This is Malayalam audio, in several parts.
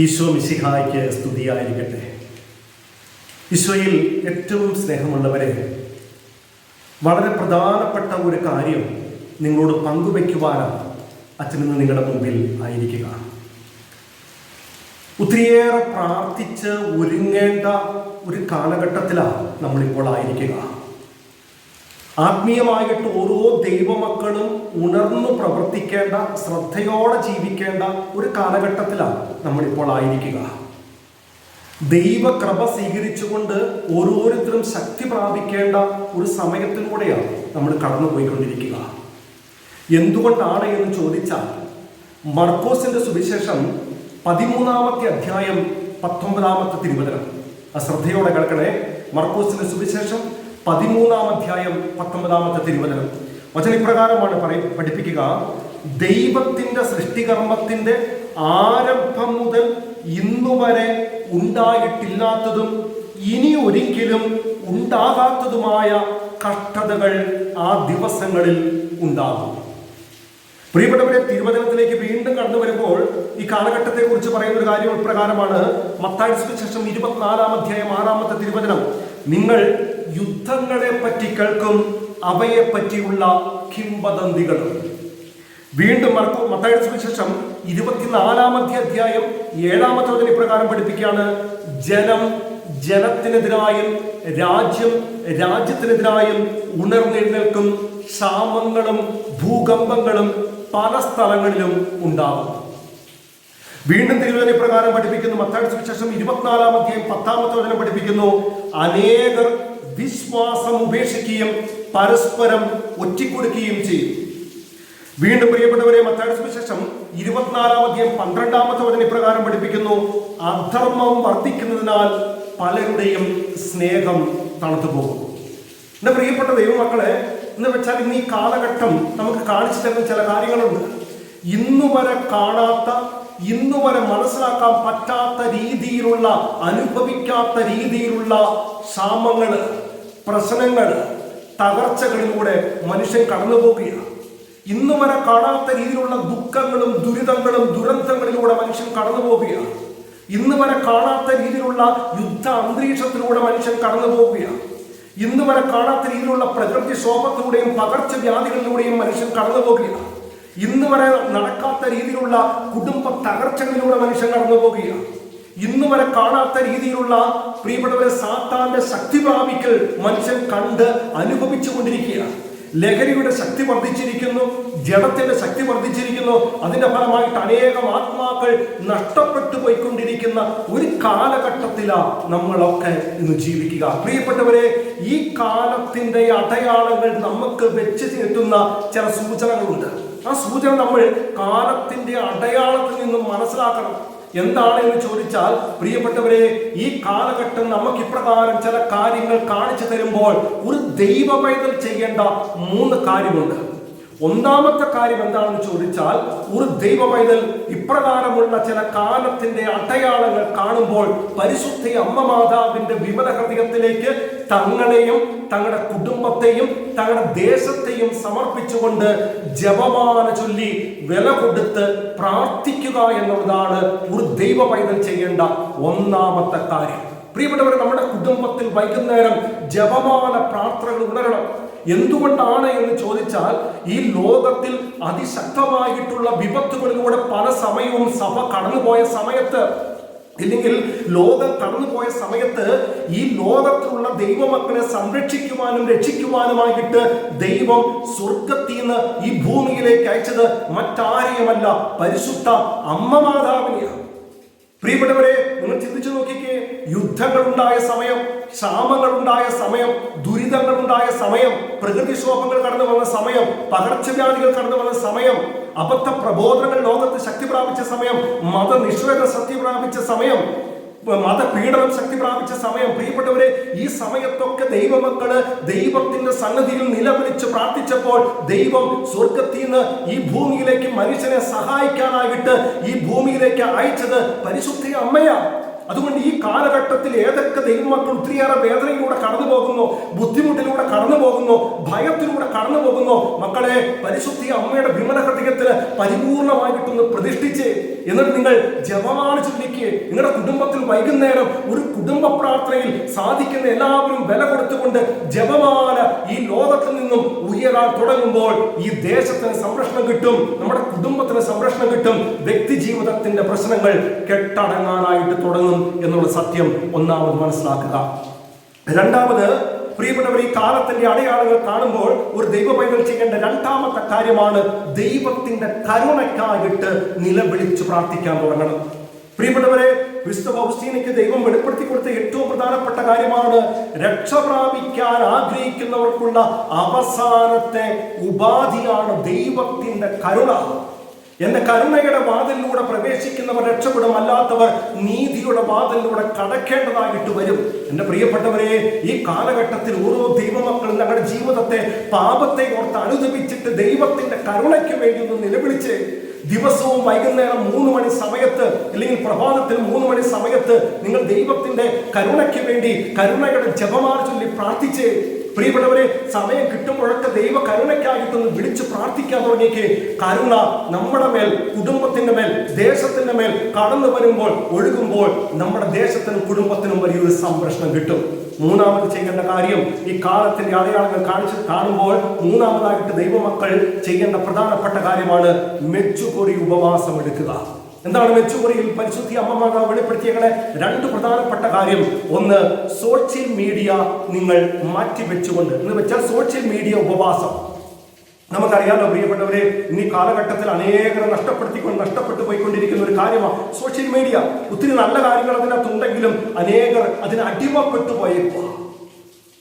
ഈശോ മിശിഹായ്ക്ക് സ്തുതിയായിരിക്കട്ടെ. ഈശോയിൽ ഏറ്റവും സ്നേഹമുള്ളവരെ വളരെ പ്രധാനപ്പെട്ട ഒരു കാര്യം നിങ്ങളോട് പങ്കുവയ്ക്കുവാനാണ് അച്ഛനിന്ന് നിങ്ങളുടെ മുമ്പിൽ ആയിരിക്കുക. ഒത്തിരിയേറെ പ്രാർത്ഥിച്ച് ഒരുങ്ങേണ്ട ഒരു കാലഘട്ടത്തിലാണ് നമ്മളിപ്പോൾ ആയിരിക്കുക. ആത്മീയമായിട്ട് ഓരോ ദൈവമക്കളും ഉണർന്നു പ്രവർത്തിക്കേണ്ട ശ്രദ്ധയോടെ ജീവിക്കേണ്ട ഒരു കാലഘട്ടത്തിലാണ് നമ്മളിപ്പോൾ ആയിരിക്കുക. ദൈവകൃപ സ്വീകരിച്ചുകൊണ്ട് ഓരോരുത്തരും ശക്തി പ്രാപിക്കേണ്ട ഒരു സമയത്തിലൂടെയാണ് നമ്മൾ കടന്നുപോയിക്കൊണ്ടിരിക്കുക. എന്തുകൊണ്ടാണ് എന്ന് ചോദിച്ചാൽ മർക്കോസിന്റെ സുവിശേഷം പതിമൂന്നാമത്തെ അധ്യായം പത്തൊമ്പതാമത്തെ തിരുവചനം. ശ്രദ്ധയോടെ കേൾക്കണേ. മർക്കോസിന്റെ സുവിശേഷം പതിമൂന്നാം അധ്യായം പത്തൊമ്പതാമത്തെ തിരുവചനം. വചനപ്രകാരമാണ് പറയും പഠിപ്പിക്കുക. ദൈവത്തിന്റെ സൃഷ്ടികർമ്മത്തിന്റെ ആരംഭം മുതൽ ഇന്നു വരെ ഉണ്ടായിട്ടില്ലാത്തതും ഇനി ഒരിക്കലും ഉണ്ടാകാത്തതുമായ കഷ്ടതകൾ ആ ദിവസങ്ങളിൽ ഉണ്ടാകും. പ്രിയപ്പെട്ടവരെ തിരുവചനത്തിലേക്ക് വീണ്ടും കടന്നു വരുമ്പോൾ ഈ കാലഘട്ടത്തെ കുറിച്ച് പറയുന്ന ഒരു കാര്യം ഇപ്രകാരമാണ്. മത്താഴ്ചയ്ക്ക് ശേഷം ഇരുപത്തിനാലാം അധ്യായം ആറാമത്തെ തിരുവചനം. നിങ്ങൾ യുദ്ധങ്ങളെ പറ്റി കേൾക്കും അവയെ പറ്റിയുള്ള കിംവദന്തികളും. വീണ്ടും മറക്കു മത്തായ സുവിശേഷം ഇരുപത്തിനാലാമത്തെ അധ്യായം ഏഴാമത്തെ വചന ഇപ്രകാരം പഠിപ്പിക്കുകയാണ്. ജനം ജനത്തിനെതിരായും രാജ്യം രാജ്യത്തിനെതിരായും ഉണർന്നെഴുന്നേൽക്കും. ക്ഷാമങ്ങളും ഭൂകമ്പങ്ങളും പല സ്ഥലങ്ങളിലും ഉണ്ടാകും. വീണ്ടും തിരുവചന പ്രകാരം പഠിപ്പിക്കുന്നു. മത്താടി സുവിശേഷം ഇരുപത്തിനാലാം അധ്യായം പത്താമത്തെ വചനം പഠിപ്പിക്കുന്നു. അനേകർ വിശ്വാസം ഉപേക്ഷിക്കുകയും പരസ്പരം ഒറ്റിക്കൊടുക്കുകയും ചെയ്യും വീണ്ടും പ്രിയപ്പെട്ടവരെ മത്താടി സുവിശേഷം ഇരുപത്തിനാലാം അധ്യയം പന്ത്രണ്ടാമത്തെ വചന ഇപ്രകാരം പഠിപ്പിക്കുന്നു. അധർമ്മം വർദ്ധിക്കുന്നതിനാൽ പലരുടെയും സ്നേഹം തണുത്തു പോകും എന്റെ പ്രിയപ്പെട്ട ദൈവമക്കളെ എന്ന് വെച്ചാൽ ഇന്ന് ഈ കാലഘട്ടം നമുക്ക് കാണിച്ചു തരുന്ന ചില കാര്യങ്ങളുണ്ട്. ഇന്നു വരെ കാണാത്ത ഇന്നു വരെ മനസ്സിലാക്കാൻ പറ്റാത്ത രീതിയിലുള്ള അനുഭവിക്കാത്ത രീതിയിലുള്ള ക്ഷാമങ്ങൾ പ്രശ്നങ്ങൾ തകർച്ചകളിലൂടെ മനുഷ്യൻ കടന്നു പോകുകയാണ് ഇന്ന് വരെ കാണാത്ത രീതിയിലുള്ള ദുഃഖങ്ങളും ദുരിതങ്ങളും ദുരന്തങ്ങളിലൂടെ മനുഷ്യൻ കടന്നു പോവുകയാണ് ഇന്ന് വരെ കാണാത്ത രീതിയിലുള്ള യുദ്ധ അന്തരീക്ഷത്തിലൂടെ മനുഷ്യൻ കടന്നു പോവുകയാണ് ഇന്ന് വരെ കാണാത്ത രീതിയിലുള്ള പ്രകൃതി ക്ഷോഭത്തിലൂടെയും പകർച്ചവ്യാധികളിലൂടെയും മനുഷ്യൻ കടന്നു ഇന്ന് വരെ നടക്കാത്ത രീതിയിലുള്ള കുടുംബ തകർച്ചകളിലൂടെ മനുഷ്യൻ കടന്നു പോവുകയാണ് ഇന്ന് വരെ കാണാത്ത രീതിയിലുള്ള പ്രിയപ്പെട്ടവരെ സാത്താന്റെ ശക്തി പ്രാപിക്കൽ മനുഷ്യൻ കണ്ട് അനുഭവിച്ചു കൊണ്ടിരിക്കുകയാണ്. ലഹരിയുടെ ശക്തി വർദ്ധിച്ചിരിക്കുന്നു ജഡത്തിന്റെ ശക്തി വർദ്ധിച്ചിരിക്കുന്നു. അതിന്റെ ഫലമായിട്ട് അനേകം ആത്മാക്കൾ നഷ്ടപ്പെട്ടു പോയിക്കൊണ്ടിരിക്കുന്ന ഒരു കാലഘട്ടത്തിലാണ് നമ്മളൊക്കെ ഇന്ന് ജീവിക്കുക. പ്രിയപ്പെട്ടവരെ ഈ കാലത്തിന്റെ അടയാളങ്ങൾ നമുക്ക് വെച്ച് തീർത്തുന്ന ചില സൂചനകളുണ്ട്. ആ സൂചന നമ്മൾ കാലത്തിന്റെ അടയാളത്തിൽ നിന്നും മനസ്സിലാക്കണം. എന്താണ് എന്ന് ചോദിച്ചാൽ പ്രിയപ്പെട്ടവരെ ഈ കാലഘട്ടം നമുക്ക് ഇപ്രകാരം ചില കാര്യങ്ങൾ കാണിച്ചു തരുമ്പോൾ ഒരു ദൈവ പൈതൽ ചെയ്യേണ്ട മൂന്ന് കാര്യമുണ്ട്. ഒന്നാമത്തെ കാര്യം എന്താണെന്ന് ചോദിച്ചാൽ ഒരു ദൈവ പൈതൽ ഇപ്രകാരമുള്ള ചില കാലത്തിന്റെ അടയാളങ്ങൾ കാണുമ്പോൾ പരിശുദ്ധ അമ്മ മാതാവിന്റെ വിമല ഹൃദയത്തിലേക്ക് തങ്ങളെയും തങ്ങളുടെ കുടുംബത്തെയും തങ്ങളുടെ ദേശത്തെയും സമർപ്പിച്ചുകൊണ്ട് ജപമാല ചൊല്ലി വില കൊടുത്ത് പ്രാർത്ഥിക്കുക എന്നുള്ളതാണ് ഒരു ദൈവ പൈതൽ ചെയ്യേണ്ട ഒന്നാമത്തെ കാര്യം. പ്രിയപ്പെട്ടവർ നമ്മുടെ കുടുംബത്തിൽ വൈകുന്നേരം ജപമാല പ്രാർത്ഥനകൾ ഉണരണം. എന്തുകൊണ്ടാണ് എന്ന് ചോദിച്ചാൽ ഈ ലോകത്തിൽ അതിശക്തമായിട്ടുള്ള വിപത്തുകളിലൂടെ പല സമയവും സഭ കടന്നുപോയ സമയത്ത് ഇല്ലെങ്കിൽ ലോകം കടന്നുപോയ സമയത്ത് ഈ ലോകത്തിലുള്ള ദൈവമക്കളെ സംരക്ഷിക്കുവാനും രക്ഷിക്കുവാനുമായിട്ട് ദൈവം സ്വർഗത്തിൽ നിന്ന് ഈ ഭൂമിയിലേക്ക് അയച്ചത് മറ്റാരെയുമല്ല പരിശുദ്ധ അമ്മ മാതാവിനെയാണ്. പ്രിയപ്പെട്ടവരെ നിങ്ങൾ ചിന്തിച്ചു നോക്കിക്കേ. യുദ്ധങ്ങൾ ഉണ്ടായ സമയം ക്ഷാമങ്ങൾ ഉണ്ടായ സമയം ദുരിതങ്ങൾ ഉണ്ടായ സമയം പ്രകൃതിക്ഷോഭങ്ങൾ കടന്നു വന്ന സമയം പകർച്ചവ്യാധികൾ കടന്നു വന്ന സമയം അബദ്ധ പ്രബോധനങ്ങൾ ലോകത്ത് ശക്തി പ്രാപിച്ച സമയം മതനിഷേധ ശക്തി പ്രാപിച്ച സമയം മതപീഡനം ശക്തി പ്രാപിച്ച സമയം. പ്രിയപ്പെട്ടവരെ ഈ സമയത്തൊക്കെ ദൈവമക്കൾ ദൈവത്തിന്റെ സന്നദ്ധിയിൽ നിലവിളിച്ച് പ്രാർത്ഥിച്ചപ്പോൾ ദൈവം സ്വർഗത്തിൽ നിന്ന് ഈ ഭൂമിയിലേക്ക് മനുഷ്യനെ സഹായിക്കാനായിട്ട് ഈ ഭൂമിയിലേക്ക് അയച്ചത് പരിശുദ്ധ അമ്മയാണ് അതുകൊണ്ട് ഈ കാലഘട്ടത്തിൽ ഏതൊക്കെ ദൈവമക്കൾ ഒത്തിരിയേറെ വേദനയിലൂടെ കടന്നു പോകുന്നു ബുദ്ധിമുട്ടിലൂടെ കടന്നു പോകുന്നു ഭയത്തിലൂടെ കടന്നു പോകുന്നു മക്കളെ പരിശുദ്ധി അമ്മയുടെ വിമല ഹൃദയത്തിന് പരിപൂർണമായിട്ടൊന്ന് പ്രതിഷ്ഠിച്ച് എന്നിട്ട് നിങ്ങൾ ജപമാണ് ചൊല്ലിക്ക് നിങ്ങളുടെ കുടുംബത്തിൽ വൈകുന്നേരം ഒരു കുടുംബ പ്രാർത്ഥനയിൽ സാധിക്കുന്ന എല്ലാവരും വില കൊടുത്തുകൊണ്ട് ജപമാല ഈ ലോകത്തിൽ നിന്നും ഉയരാൻ തുടങ്ങുമ്പോൾ ഈ ദേശത്തിന് സംരക്ഷണം കിട്ടും നമ്മുടെ കുടുംബത്തിന് സംരക്ഷണം കിട്ടും വ്യക്തി ജീവിതത്തിന്റെ പ്രശ്നങ്ങൾ കെട്ടടങ്ങാനായിട്ട് തുടങ്ങും എന്നുള്ള സത്യം ഒന്നാമത് മനസ്സിലാക്കുക. രണ്ടാമത് പ്രിയപ്പെട്ടവർ ഈ കാലത്തിന്റെ അടയാളങ്ങൾ കാണുമ്പോൾ ഒരു ദൈവ പൈതൽ ചെയ്യേണ്ട രണ്ടാമത്തെ കാര്യമാണ് ദൈവത്തിന്റെ കരുണയ്ക്കായിട്ട് നിലവിളിച്ച് പ്രാർത്ഥിക്കാൻ തുടങ്ങണം. പ്രിയപ്പെട്ടവരെ വിശുദ്ധ ദൈവം വെളിപ്പെടുത്തി കൊടുത്ത ഏറ്റവും പ്രധാനപ്പെട്ട കാര്യമാണ് രക്ഷ പ്രാപിക്കാൻ ആഗ്രഹിക്കുന്നവർക്കുള്ള അവസാനത്തെ ഉപാധിയാണ് ദൈവത്തിന്റെ കരുണ. എന്റെ കരുണയുടെ വാതിലൂടെ പ്രവേശിക്കുന്നവർ രക്ഷപ്പെടും അല്ലാത്തവർ നീതിയുടെ വാതിലൂടെ കടക്കേണ്ടതായിട്ട് വരും. എന്റെ പ്രിയപ്പെട്ടവരെ ഈ കാലഘട്ടത്തിൽ ഓരോ ദൈവമക്കളും ഞങ്ങളുടെ ജീവിതത്തെ പാപത്തെ ഓർത്ത് അനുദപിച്ചിട്ട് ദൈവത്തിന്റെ കരുണയ്ക്ക് വേണ്ടി ഒന്ന് നിലവിളിച്ച് ദിവസവും വൈകുന്നേരം മൂന്ന് മണി സമയത്ത് അല്ലെങ്കിൽ പ്രഭാതത്തിൽ മൂന്ന് മണി സമയത്ത് നിങ്ങൾ ദൈവത്തിന്റെ കരുണയ്ക്ക് വേണ്ടി കരുണയുടെ ജപമാർ ചൊല്ലി പ്രാർത്ഥിച്ച് പ്രിയപ്പെട്ടവരെ സമയം കിട്ടുമ്പോഴൊക്കെ ദൈവ കരുണയ്ക്കായിട്ടൊന്ന് വിളിച്ച് പ്രാർത്ഥിക്കാൻ തുടങ്ങിയേക്ക്. കരുണ നമ്മുടെ മേൽ കുടുംബത്തിന്റെ മേൽ ദേശത്തിന്റെ മേൽ കടന്നു വരുമ്പോൾ ഒഴുകുമ്പോൾ നമ്മുടെ ദേശത്തിനും കുടുംബത്തിനും വലിയൊരു സംരക്ഷണം കിട്ടും. മൂന്നാമത് ചെയ്യേണ്ട കാര്യം ഈ കാലത്തിന്റെ അടയാളങ്ങൾ കാണിച്ച് കാണുമ്പോൾ മൂന്നാമതായിട്ട് ദൈവമക്കൾ ചെയ്യേണ്ട പ്രധാനപ്പെട്ട കാര്യമാണ് മെച്ചുകൊടി ഉപവാസം എടുക്കുക എന്താണ് മെച്ചുകുറിയിൽ പരിശുദ്ധി അമ്മമാർ വെളിപ്പെടുത്തിയങ്ങളെ രണ്ട് പ്രധാനപ്പെട്ട കാര്യം. ഒന്ന് സോഷ്യൽ മീഡിയ നിങ്ങൾ മാറ്റിവെച്ചുകൊണ്ട്. എന്ന് വെച്ചാൽ സോഷ്യൽ മീഡിയ ഉപവാസം. നമുക്കറിയാലോ പ്രിയപ്പെട്ടവരെ ഇന്ന് ഈ കാലഘട്ടത്തിൽ അനേകരെ നഷ്ടപ്പെടുത്തിക്കൊണ്ട് നഷ്ടപ്പെട്ടു പോയിക്കൊണ്ടിരിക്കുന്ന ഒരു കാര്യമാണ് സോഷ്യൽ മീഡിയ ഒത്തിരി നല്ല കാര്യങ്ങൾ അതിനകത്തുണ്ടെങ്കിലും അനേകർ അതിന് അടിമപ്പെട്ടു പോയപ്പോ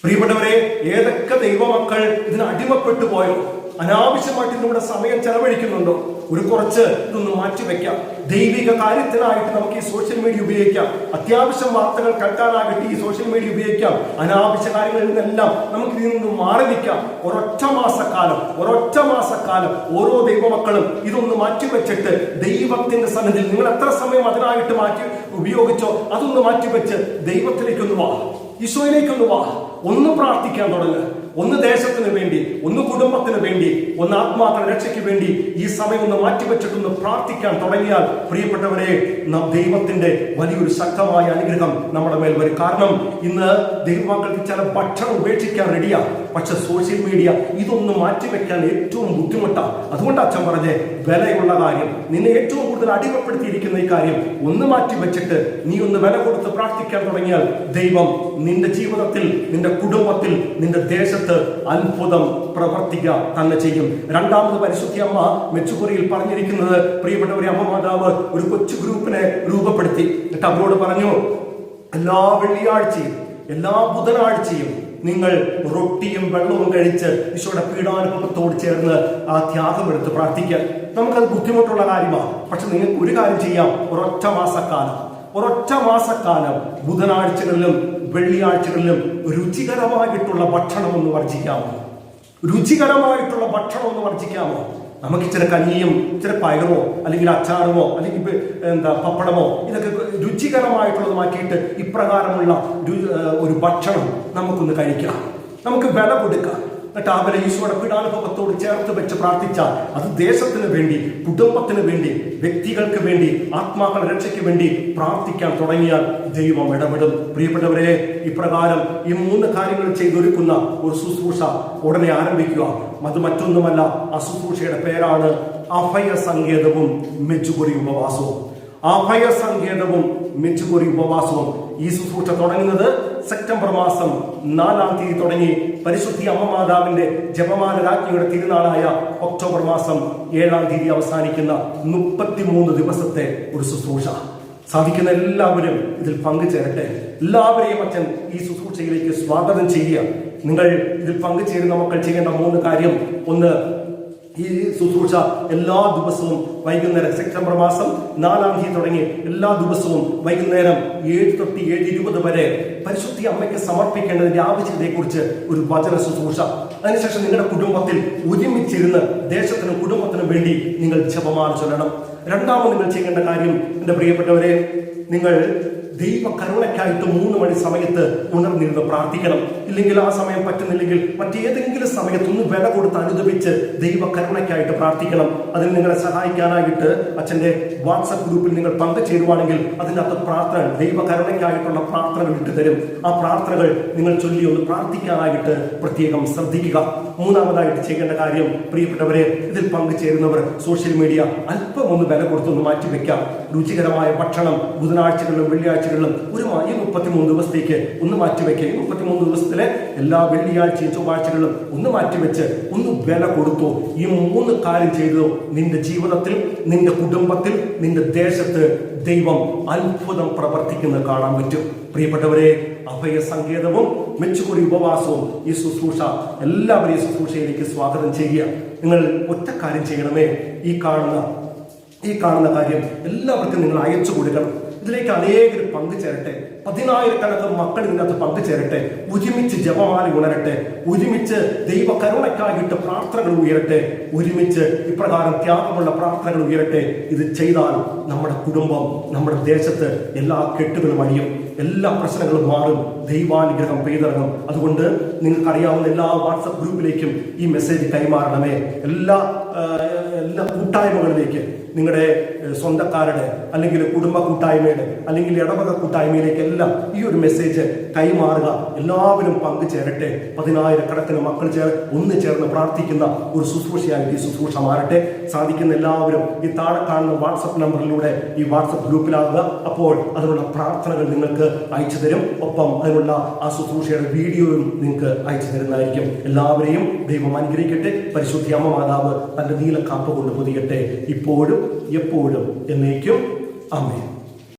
പ്രിയപ്പെട്ടവരെ ഏതൊക്കെ ദൈവമക്കൾ ഇതിന് അടിമപ്പെട്ടു പോയോ? അനാവശ്യമായിട്ട് ഇതിലൂടെ സമയം ചെലവഴിക്കുന്നുണ്ടോ? ഒരു കുറച്ച് ഇതൊന്ന് മാറ്റിവെക്കാം ദൈവിക കാര്യത്തിനായിട്ട് നമുക്ക് ഈ സോഷ്യൽ മീഡിയ ഉപയോഗിക്കാം. അത്യാവശ്യം വാർത്തകൾ കേൾക്കാനാകട്ടെ ഈ സോഷ്യൽ മീഡിയ ഉപയോഗിക്കാം. അനാവശ്യ കാര്യങ്ങളിൽ നിന്നെല്ലാം നമുക്ക് ഇതിൽ നിന്ന് മാറി നിൽക്കാം. ഒരൊറ്റ മാസക്കാലം ഒരൊറ്റ മാസക്കാലം ഓരോ ദൈവമക്കളും ഇതൊന്ന് മാറ്റിവെച്ചിട്ട് ദൈവത്തിന്റെ സന്നിധിയിൽ നിങ്ങൾ എത്ര സമയം അതിനായിട്ട് മാറ്റി ഉപയോഗിച്ചോ അതൊന്ന് മാറ്റിവെച്ച് ദൈവത്തിലേക്കൊന്ന് വാ. ഈശോയിലേക്കൊന്ന് വാ. ഒന്ന് പ്രാർത്ഥിക്കാൻ തുടങ്ങുക ഒന്ന് ദേശത്തിന് വേണ്ടി ഒന്ന് കുടുംബത്തിന് വേണ്ടി ഒന്ന് ആത്മാക്കള രക്ഷയ്ക്ക് വേണ്ടി ഈ സമയം ഒന്ന് മാറ്റിവെച്ചിട്ടൊന്ന് പ്രാർത്ഥിക്കാൻ തുടങ്ങിയാൽ പ്രിയപ്പെട്ടവരെ നാം ദൈവത്തിന്റെ വലിയൊരു ശക്തമായ അനുഗ്രഹം നമ്മുടെ മേൽ വരും. കാരണം ഇന്ന് ദൈവമക്കൾക്ക് ചില ഭക്ഷണം ഉപേക്ഷിക്കാൻ റെഡിയാ പക്ഷെ സോഷ്യൽ മീഡിയ ഇതൊന്ന് മാറ്റിവെക്കാൻ ഏറ്റവും ബുദ്ധിമുട്ടാണ് അതുകൊണ്ട് അച്ഛൻ പറഞ്ഞേ വിലയുള്ള കാര്യം നിന്നെ ഏറ്റവും കൂടുതൽ അടിമപ്പെടുത്തിയിരിക്കുന്ന ഈ കാര്യം ഒന്ന് മാറ്റി വെച്ചിട്ട് നീ ഒന്ന് വില കൊടുത്ത് പ്രാർത്ഥിക്കാൻ തുടങ്ങിയാൽ ദൈവം നിന്റെ ജീവിതത്തിൽ നിന്റെ കുടുംബത്തിൽ നിന്റെ ദേശത്ത് അത്ഭുതം പ്രവർത്തിക്കുക തന്നെ ചെയ്യും. രണ്ടാമത് പരിശുദ്ധി അമ്മ മെച്ചുകുറിയിൽ പറഞ്ഞിരിക്കുന്നത് പ്രിയപ്പെട്ട ഒരു അമ്മ മാതാവ് ഒരു കൊച്ചു ഗ്രൂപ്പിനെ രൂപപ്പെടുത്തി. എന്നിട്ട് അവരോട് പറഞ്ഞു എല്ലാ വെള്ളിയാഴ്ചയും എല്ലാ ബുധനാഴ്ചയും നിങ്ങൾ റൊട്ടിയും വെള്ളവും കഴിച്ച് ഈശോയുടെ പീഡാനുഭവത്തോട് ചേർന്ന് ആ ത്യാഗമെടുത്ത് പ്രാർത്ഥിക്കുക. നമുക്കത് ബുദ്ധിമുട്ടുള്ള കാര്യമാണ്. പക്ഷെ നിങ്ങൾക്ക് ഒരു കാര്യം ചെയ്യാം. ഒരൊറ്റ മാസക്കാലം. ഒരൊറ്റ മാസക്കാലം ബുധനാഴ്ചകളിലും വെള്ളിയാഴ്ചകളിലും രുചികരമായിട്ടുള്ള ഭക്ഷണം ഒന്ന് വർജിക്കാമോ? രുചികരമായിട്ടുള്ള ഭക്ഷണം ഒന്ന് വർജിക്കാമോ? നമുക്ക് ഇച്ചിരി കഞ്ഞിയും ഇച്ചിരി പയറോ അല്ലെങ്കിൽ അച്ചാറുമോ അല്ലെങ്കിൽ എന്താ പപ്പടമോ ഇതൊക്കെ രുചികരമായിട്ടുള്ളത് മാറ്റിയിട്ട് ഇപ്രകാരമുള്ള ഒരു ഭക്ഷണം നമുക്കൊന്ന് കഴിക്കാം. നമുക്ക് വില കൊടുക്കാം. എന്നിട്ട് അവരെ ഈശോയുടെ പീഡാനുഭവത്തോട് ചേർത്ത് വെച്ച് പ്രാർത്ഥിച്ചാൽ അത് ദേശത്തിന് വേണ്ടി കുടുംബത്തിന് വേണ്ടി വ്യക്തികൾക്ക് വേണ്ടി ആത്മാക്കളുടെ രക്ഷയ്ക്ക് വേണ്ടി പ്രാർത്ഥിക്കാൻ തുടങ്ങിയാൽ ദൈവം ഇടപെടും. പ്രിയപ്പെട്ടവരെ ഇപ്രകാരം ഈ മൂന്ന് കാര്യങ്ങൾ ചെയ്തൊരുക്കുന്ന ഒരു ശുശ്രൂഷ ഉടനെ ആരംഭിക്കുക. അത് മറ്റൊന്നുമല്ല ആ ശുശ്രൂഷയുടെ പേരാണ് അഭയ സങ്കേതവും മെച്ചുകുറി ഉപവാസവും. അഭയ സങ്കേതവും മെച്ചുകുറി ഉപവാസവും ഈ ശുശ്രൂഷ തുടങ്ങുന്നത് സെപ്റ്റംബർ മാസം നാലാം തീയതി തുടങ്ങി പരിശുദ്ധി അമ്മ മാതാവിന്റെ ജപമാല രാജ്ഞിയുടെ തിരുനാളായ ഒക്ടോബർ മാസം ഏഴാം തീയതി അവസാനിക്കുന്ന മുപ്പത്തിമൂന്ന് ദിവസത്തെ ഒരു ശുശ്രൂഷ. സാധിക്കുന്ന എല്ലാവരും ഇതിൽ പങ്കുചേരട്ടെ. എല്ലാവരെയും അച്ഛൻ ഈ ശുശ്രൂഷയിലേക്ക് സ്വാഗതം ചെയ്യുക. നിങ്ങൾ ഇതിൽ പങ്കുചേരുന്ന മക്കൾ ചെയ്യേണ്ട മൂന്ന് കാര്യം. ഒന്ന് ഈ ശുശ്രൂഷ എല്ലാ ദിവസവും വൈകുന്നേരം സെപ്റ്റംബർ മാസം നാലാം തീയതി തുടങ്ങി എല്ലാ ദിവസവും വൈകുന്നേരം ഏഴ് തൊട്ട് ഏഴ് ഇരുപത് വരെ പരിശുദ്ധി അമ്മയ്ക്ക് സമർപ്പിക്കേണ്ടതിന്റെ ആവശ്യകതയെക്കുറിച്ച് ഒരു വചന ശുശ്രൂഷ. അതിനുശേഷം നിങ്ങളുടെ കുടുംബത്തിൽ ഒരുമിച്ചിരുന്ന് ദേശത്തിനും കുടുംബത്തിനും വേണ്ടി നിങ്ങൾ ജപമാല ചൊല്ലണം. രണ്ടാമത് നിങ്ങൾ ചെയ്യേണ്ട കാര്യം എന്റെ പ്രിയപ്പെട്ടവരെ നിങ്ങൾ ദൈവ കരുണയ്ക്കായിട്ട് മൂന്ന് മണി സമയത്ത് ഉണർന്നിരുന്ന് പ്രാർത്ഥിക്കണം. ഇല്ലെങ്കിൽ ആ സമയം പറ്റുന്നില്ലെങ്കിൽ മറ്റേതെങ്കിലും സമയത്ത് ഒന്ന് വില കൊടുത്ത് അനുദപിച്ച് ദൈവ കരുണയ്ക്കായിട്ട് പ്രാർത്ഥിക്കണം. അതിന് നിങ്ങളെ സഹായിക്കാനായിട്ട് അച്ഛന്റെ വാട്സപ്പ് ഗ്രൂപ്പിൽ നിങ്ങൾ പങ്കുചേരുവാണെങ്കിൽ അതിനകത്ത് പ്രാർത്ഥന ദൈവ കരുണയ്ക്കായിട്ടുള്ള പ്രാർത്ഥനകൾ ഇട്ട് തരും. ആ പ്രാർത്ഥനകൾ നിങ്ങൾ ചൊല്ലി ഒന്ന് പ്രാർത്ഥിക്കാനായിട്ട് പ്രത്യേകം ശ്രദ്ധിക്കുക. മൂന്നാമതായിട്ട് ചെയ്യേണ്ട കാര്യം പ്രിയപ്പെട്ടവരെ ഇതിൽ പങ്കുചേരുന്നവർ സോഷ്യൽ മീഡിയ അല്പം ഒന്ന് വില കൊടുത്തൊന്ന് മാറ്റിവെക്കാം. രുചികരമായ ഭക്ഷണം ബുധനാഴ്ചകളിലും വെള്ളിയാഴ്ചകളിലും ഒരു ഈ മുപ്പത്തിമൂന്ന് ദിവസത്തേക്ക് ഒന്ന് മാറ്റിവെക്കുക ഈ മുപ്പത്തിമൂന്ന് ദിവസത്തിലെ എല്ലാ വെള്ളിയാഴ്ചയും ചൊവ്വാഴ്ചകളിലും ഒന്ന് മാറ്റിവെച്ച് ഒന്ന് വില കൊടുത്തോ. ഈ മൂന്ന് കാര്യം ചെയ്തോ. നിന്റെ ജീവിതത്തിൽ നിന്റെ കുടുംബത്തിൽ നിന്റെ ദേശത്ത് ദൈവം അത്ഭുതം പ്രവർത്തിക്കുന്നത് കാണാൻ പറ്റും. പ്രിയപ്പെട്ടവരെ അഭയ സങ്കേതവും മെച്ചുകൂടി ഉപവാസവും ഈ ശുശ്രൂഷ എല്ലാവരെയും ശുശ്രൂഷയിലേക്ക് സ്വാഗതം ചെയ്യുക. നിങ്ങൾ ഒറ്റ കാര്യം ചെയ്യണമേ. ഈ കാണുന്ന ഈ കാണുന്ന കാര്യം എല്ലാവർക്കും നിങ്ങൾ അയച്ചു കൊടുക്കണം. ഇതിലേക്ക് അനേകർ പങ്കുചേരട്ടെ പതിനായിരക്കണക്കിന് മക്കൾ ഇതിനകത്ത് പങ്കുചേരട്ടെ ഒരുമിച്ച് ജപമാല ഉണരട്ടെ. ഒരുമിച്ച് ദൈവ കരുണയ്ക്കായിട്ട് പ്രാർത്ഥനകൾ ഉയരട്ടെ. ഒരുമിച്ച് ഇപ്രകാരം ത്യാഗമുള്ള പ്രാർത്ഥനകൾ ഉയരട്ടെ. ഇത് ചെയ്താൽ നമ്മുടെ കുടുംബം നമ്മുടെ ദേശത്ത് എല്ലാ കെട്ടുകളും അഴിയും എല്ലാ പ്രശ്നങ്ങളും മാറും. ദൈവാനുഗ്രഹം പെയ്തിറങ്ങും. അതുകൊണ്ട് നിങ്ങൾക്ക് അറിയാവുന്ന എല്ലാ വാട്സപ്പ് ഗ്രൂപ്പിലേക്കും ഈ മെസ്സേജ് കൈമാറണമേ. എല്ലാ എല്ലാ കൂട്ടായ്മകളിലേക്ക് നിങ്ങളുടെ സ്വന്തക്കാരുടെ അല്ലെങ്കിൽ കുടുംബ കൂട്ടായ്മയുടെ അല്ലെങ്കിൽ ഇടവക കൂട്ടായ്മയിലേക്കെല്ലാം ഈ ഒരു മെസ്സേജ് കൈമാറുക. എല്ലാവരും പങ്കുചേരട്ടെ. പതിനായിരക്കണക്കിന് മക്കൾ ചേർ ഒന്ന് ചേർന്ന് പ്രാർത്ഥിക്കുന്ന ഒരു ശുശ്രൂഷയായിട്ട് ഈ ശുശ്രൂഷ മാറട്ടെ. സാധിക്കുന്ന എല്ലാവരും ഈ താഴെ കാണുന്ന വാട്സപ്പ് നമ്പറിലൂടെ ഈ വാട്സപ്പ് ഗ്രൂപ്പിലാകുക. അപ്പോൾ അതിനുള്ള പ്രാർത്ഥനകൾ നിങ്ങൾക്ക് അയച്ചു തരും. ഒപ്പം അതിനുള്ള ആ ശുശ്രൂഷയുടെ വീഡിയോയും നിങ്ങൾക്ക് അയച്ചു തരുന്നതായിരിക്കും. എല്ലാവരെയും ദൈവം അനുഗ്രഹിക്കട്ടെ. പരിശുദ്ധി അമ്മ മാതാവ് തന്റെ നീല കാപ്പ് കൊണ്ട് പൊതിയട്ടെ. ഇപ്പോഴും എപ്പോഴും എന്നേക്കും. അമ്മേ